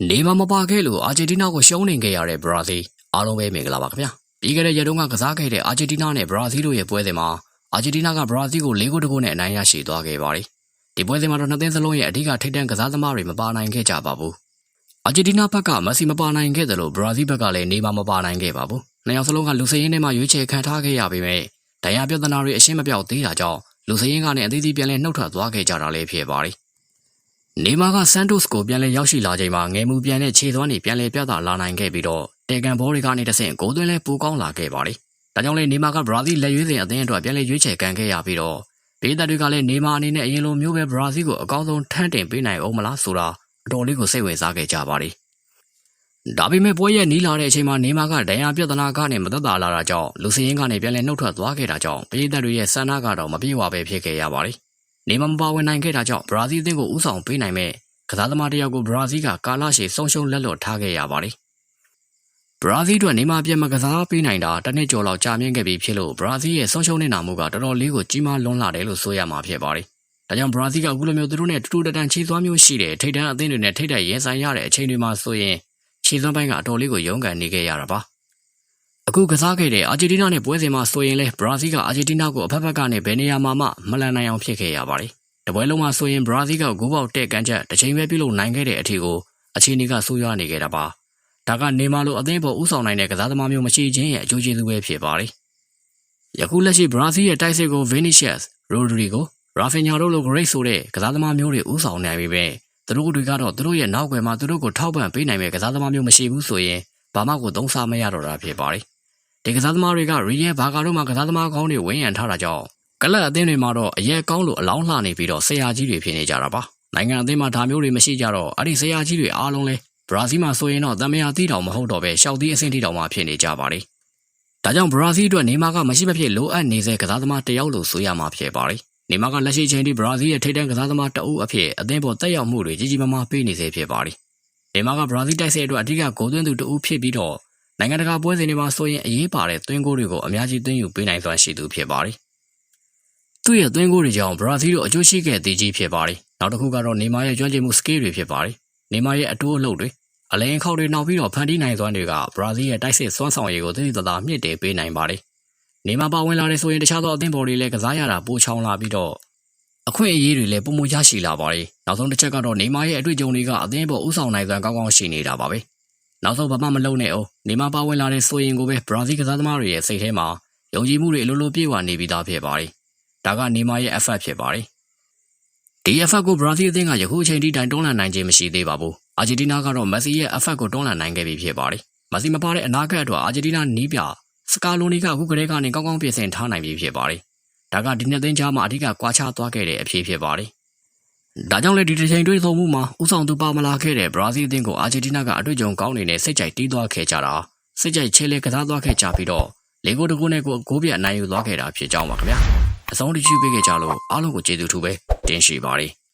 နေမမပါခဲ့လို့အာဂျင်တီးနားကိုရှုံးနေခဲ့ရတဲ့ဘရာဇီးအားလုံးပဲမင်္ဂလာပါခင်ဗျာပြီးခဲ့တဲ့ရက်တုန်းကကစားခဲ့တဲ့အာဂျင်တီးနားနဲ့ဘရာဇီးတို့ရဲ့ပွဲစဉ်မှာအာဂျင်တီးနားကဘရာဇီးကို၄ဂိုးတဂိုးနဲ့အနိုင်ရရှိသွားခဲ့ပါတယ်ဒီပွဲစဉ်မှာတော့နှစ်သင်းစလုံးရဲ့အဓိကထိပ်တန်းကစားသမားတွေမပါနိုင်ခဲ့ကြပါဘူးအာဂျင်တီးနားဘက်ကမက်ဆီမပါနိုင်ခဲ့တယ်လို့ဘရာဇီးဘက်ကလည်းနေမမပါနိုင်ခဲ့ပါဘူးနှစ်ယောက်စလုံးကလူစရင်းထဲမှာရွေးချယ်ခံထားခဲ့ရပေမဲ့ဒဏ်ရာပြဿနာတွေအရှင်းမပြောက်သေးတာကြောင့်လူစရင်းကလည်းအသေးသေးပြန်လဲနှုတ်ထွက်သွားခဲ့ကြတာလည်းဖြစ်ပါတယ် နေမာကဆန်တိုစ်ကိုပြန်လဲရောက်ရှိလာချိန်မှာငယ်မှုပြန်တဲ့ခြေသွမ်းတွေပြန်လဲပြသလာနိုင်ခဲ့ပြီးတော့တေကန်ဘောတွေကနေတဆင့်ဂိုးသွင်းလဲပူကောင်းလာခဲ့ပါတယ်။ဒါကြောင့်လဲနေမာကဘရာဇီးလက်ရွေးစင်အသင်းအတွက်ပြန်လဲရွေးချယ်ခံခဲ့ရပြီးတော့ဒေသတွေကလည်းနေမာအနေနဲ့အရင်လိုမျိုးပဲဘရာဇီးကိုအကောင်းဆုံးထမ်းတင်ပေးနိုင်အောင်မလားဆိုတာအတော်လေးကိုစိတ်ဝင်စားခဲ့ကြပါတယ်။ဒါပေမဲ့ပွဲရဲ့နီးလာတဲ့အချိန်မှာနေမာကဒဏ်ရာပြဿနာကနေမသက်သာလာတာကြောင့်လူစရင်းကနေပြန်လဲနှုတ်ထွက်သွားခဲ့တာကြောင့်ပြည်သက်တွေရဲ့ဆန္ဒကတော့မပြေဝပဲဖြစ်ခဲ့ရပါတယ်။ နေမာမပါဝင်နိုင်ခဲ့တာကြောင့်ဘရာဇီးအသင်းကိုဥဆောင်ပေးနိုင်မဲ့ကစားသမားတစ်ယောက်ကိုဘရာဇီးကကာလရှည်ဆုံးရှုံးလက်လွတ်ထားခဲ့ရပါတယ်။ဘရာဇီးတို့နေမှာပြန်မကစားပေးနိုင်တာတစ်နှစ်ကျော်လောက်ကြာမြင့်ခဲ့ပြီဖြစ်လို့ဘရာဇီးရဲ့ဆုံးရှုံးနေတာမှုကတော်တော်လေးကိုကြီးမားလွန်းလာတယ်လို့ဆိုရမှာဖြစ်ပါတယ်။ဒါကြောင့်ဘရာဇီးကအခုလိုမျိုးသူတို့နဲ့တူတူတတန်ခြေသွားမျိုးရှိတဲ့ထိပ်တန်းအသင်းတွေနဲ့ထိပ်တိုက်ရင်ဆိုင်ရတဲ့အချိန်တွေမှာဆိုရင်ခြေစွမ်းပိုင်းကအတော်လေးကိုရုန်းကန်နေခဲ့ရတာပါ။ အခုကစားခဲ့တဲ့အာဂျင်တီးနားနဲ့ပွဲစဉ်မှာဆိုရင်လဲဘရာဇီးကအာဂျင်တီးနားကိုအဖက်ဖက်ကနေဘယ်နေရာမှာမှမလန်နိုင်အောင်ဖြစ်ခဲ့ရပါတယ်။တပွဲလုံးမှာဆိုရင်ဘရာဇီးကဂိုးပေါက်တဲ့ကန်ချက်တစ်ချိန်ပဲပြုလုပ်နိုင်ခဲ့တဲ့အထီကိုအခြေအနေကဆိုးရွားနေခဲ့တာပါ။ဒါကနေမာလိုအသင်းပေါ်ဥဆောင်နိုင်တဲ့ကစားသမားမျိုးမရှိခြင်းရဲ့အကျိုးကျေးဇူးပဲဖြစ်ပါတယ်။ယခုလက်ရှိဘရာဇီးရဲ့တိုက်စစ်ကို Vinicius, Rodrigo, Rafinha တို့လို great ဆိုတဲ့ကစားသမားမျိုးတွေဥဆောင်နိုင်ပြီပဲသူတို့တွေကတော့သူတို့ရဲ့နောက်ွယ်မှာသူတို့ကိုထောက်ပံ့ပေးနိုင်မဲ့ကစားသမားမျိုးမရှိဘူးဆိုရင်ဘာမှကိုသုံးစားမရတော့တာဖြစ်ပါတယ်။ ဒီကစားသမားတွေကရီယယ်ဘာကာတို့မှာကစားသမားကောင်းတွေဝင်းရံထားတာကြောင့်ကလပ်အသင်းတွေမှာတော့အရက်ကောင်းလို့အလောင်းလှနေပြီးတော့ဆရာကြီးတွေဖြစ်နေကြတာပါနိုင်ငံအသင်းမှာဒါမျိုးတွေမရှိကြတော့အဲ့ဒီဆရာကြီးတွေအားလုံးလဲဘရာဇီးမှာဆိုရင်တော့တမယာတီးတောင်မဟုတ်တော့ပဲရှောက်သီးအဆင့်တီးတောင်မှဖြစ်နေကြပါတယ်ဒါကြောင့်ဘရာဇီးအတွက်နေမာကမရှိမဖြစ်လိုအပ်နေစေကစားသမားတယောက်လို့ဆိုရမှာဖြစ်ပါတယ်နေမာကလက်ရှိချိန်ထိဘရာဇီးရဲ့ထိပ်တန်းကစားသမားတအုပ်အဖြစ်အသင်းပေါ်တက်ရောက်မှုတွေကြီးကြီးမားမားပေးနေစေဖြစ်ပါတယ်နေမာကဘရာဇီးတိုက်စစ်အတွက်အဓိကဂိုးသွင်းသူတအုပ်ဖြစ်ပြီးတော့ နိုင်ငံတကာပွဲစဉ်တွေမှာဆိုရင်အရေးပါတဲ့သွင်းဂိုးတွေကိုအများကြီးသွင်းယူပေးနိုင်စွမ်းရှိသူဖြစ်ပါတယ်သူ့ရဲ့သွင်းကိုတွေကြောင့်ဘရာဇီးတို့အကျိုးရှိခဲ့သေးကြီးဖြစ်ပါတယ်။နောက်တစ်ခုကတော့နေမာရဲ့ကျွမ်းကျင်မှု skill တွေဖြစ်ပါတယ်။နေမာရဲ့အတိုးအလုပ်တွေအလဲခေါက်တွေနောက်ပြီးတော့ဖန်တီးနိုင်စွမ်းတွေကဘရာဇီးရဲ့တိုက်စစ်စွမ်းဆောင်ရည်ကိုသိသိသာသာမြင့်တင်ပေးနိုင်ပါတယ်။နေမာပါဝင်လာတဲ့ဆိုရင်တခြားသောအသင်းပေါ်တွေလည်းကစားရတာပိုချောင်းလာပြီးတော့အခွင့်အရေးတွေလည်းပုံမရရှိလာပါတယ်။နောက်ဆုံးတစ်ချက်ကတော့နေမာရဲ့အတွေ့အကြုံတွေကအသင်းပေါ်ဥဆောင်နိုင်စွမ်းကောင်းကောင်းရှိနေတာပါပဲ။ နောက်ဆုံးဘာမှမလုပ်နဲ့အောင်နေမာပါဝင်လာတဲ့ဆိုရင်ကိုပဲဘရာဇီးကစားသမားတွေရဲ့စိတ်ထဲမှာယုံကြည်မှုတွေအလိုလိုပြည့်ဝနေပြီးသားဖြစ်ပါတယ်။ဒါကနေမာရဲ့ effort ဖြစ်ပါတယ်။ဒီ effort ကိုဘရာဇီးအသင်းကယခုအချိန်ထိတိုင်တွန်းလှန်နိုင်ခြင်းမရှိသေးပါဘူး။အာဂျင်တီးနားကတော့မက်ဆီရဲ့ effort ကိုတွန်းလှန်နိုင်ခဲ့ပြီဖြစ်ပါတယ်။မက်ဆီမပါတဲ့အနာဂတ်အတွက်အာဂျင်တီးနားနီးပြစကာလိုနီကအခုကတည်းကနေကောင်းကောင်းပြင်ဆင်ထားနိုင်ပြီဖြစ်ပါတယ်။ဒါကဒီနှစ်သိန်းကြားမှာအဓိကကွာခြားသွားခဲ့တဲ့အဖြစ်ဖြစ်ပါတယ်။ ဒါကြောင့်လေဒီတစ်ချိန်တွေ့ဆုံမှုမှာဥဆောင်သူပါမလာခဲ့တဲ့ဘရာဇီးအသင်းကိုအာဂျင်တီးနားကအတွေ့အကြုံကောင်းနေတဲ့စိတ်ကြိုက်တီးသွားခဲ့ကြတာစိတ်ကြိုက်ချဲလဲကစားသွားခဲ့ကြပြီးတော့လေကိုတကူနဲ့ကိုဂိုးပြအနိုင်ယူသွားခဲ့တာဖြစ်ကြောင်းပါခင်ဗျာ။အဆုံးတချူပေးခဲ့ကြလို့အားလုံးကိုကျေးဇူးထူးပဲတင်ရှိပါတယ်။